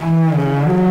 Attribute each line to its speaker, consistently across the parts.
Speaker 1: Mm-hmm.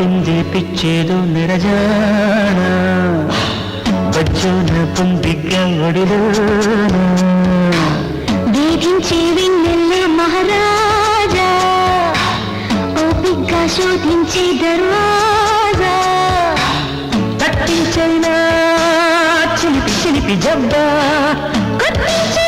Speaker 1: పట్టింది పిచ్చేదో నిరజాన? బజ్జున పొందిగ్గ ఒడిలోన
Speaker 2: వేధించే వెన్నెల్ల మహారాజా ఓపిగ్గా శోధించే దర్వాజా.
Speaker 1: తట్టించైనా చిలిపి చిలిపి జబ్బా
Speaker 2: కొట్టించేనా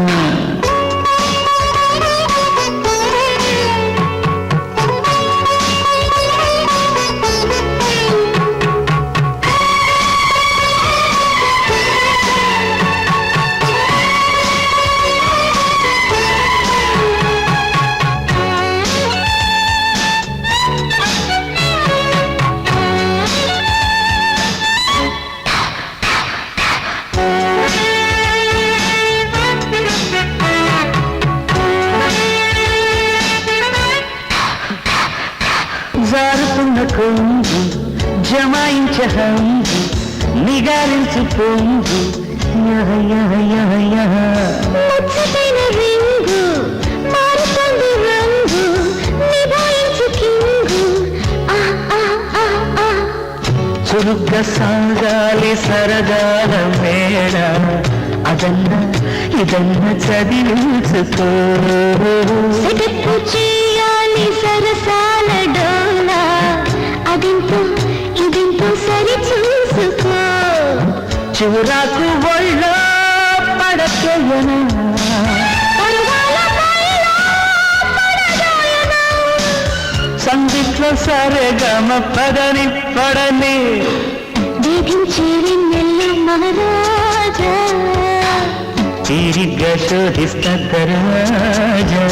Speaker 1: జారుతున్న కొంగు జమాయించ హంగు నిగారించు పొంగు.
Speaker 2: ముచ్చటైన రింగు మారుతుంది రంగు నిభాయించు కింగు.
Speaker 1: చురుగ్గా సాగాలి సరదాల మేడ అదన్న ఇదన్న చదివించుకో.
Speaker 2: చేయాలి సరసాల అదింతో ఇదింతో సరి చూసుకో.
Speaker 1: చివరాకు ఒళ్ళ పడకేయనా. సందిట్లో సరే గమ పదని పడని.
Speaker 2: మహారాజా
Speaker 1: తీరిగ్గా శోధిస్తా దర్వాజా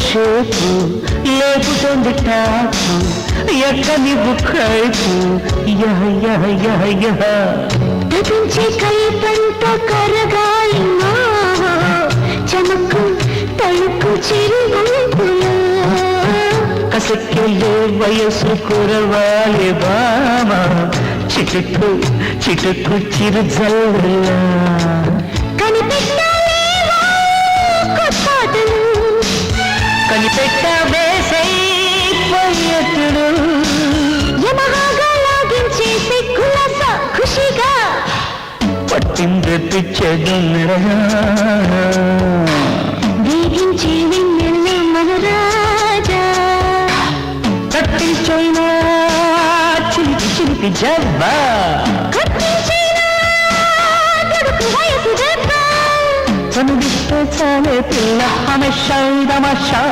Speaker 1: షేపు లేపుతోంది టాపు యహ యహ యహ
Speaker 2: తపించే కల్పంత కరగాలి మావో, చమకు తళుకు చిరువంపులో
Speaker 1: కసక్కెళ్ళే వయసు కురవాలి బామ. చిటుకు చిటుకు చిరుజల్లా
Speaker 2: కులాస ఖుషిగా.
Speaker 1: పట్టింది పిచ్చదు
Speaker 2: వేగించే వెన్నెల మహారాజా
Speaker 1: తట్టించైనా చిలిపి చిలిపి జబ్బా.
Speaker 2: కట్టించేనా
Speaker 1: చనుడిస్తే చాలే పిల్ల హమేషా తమాషా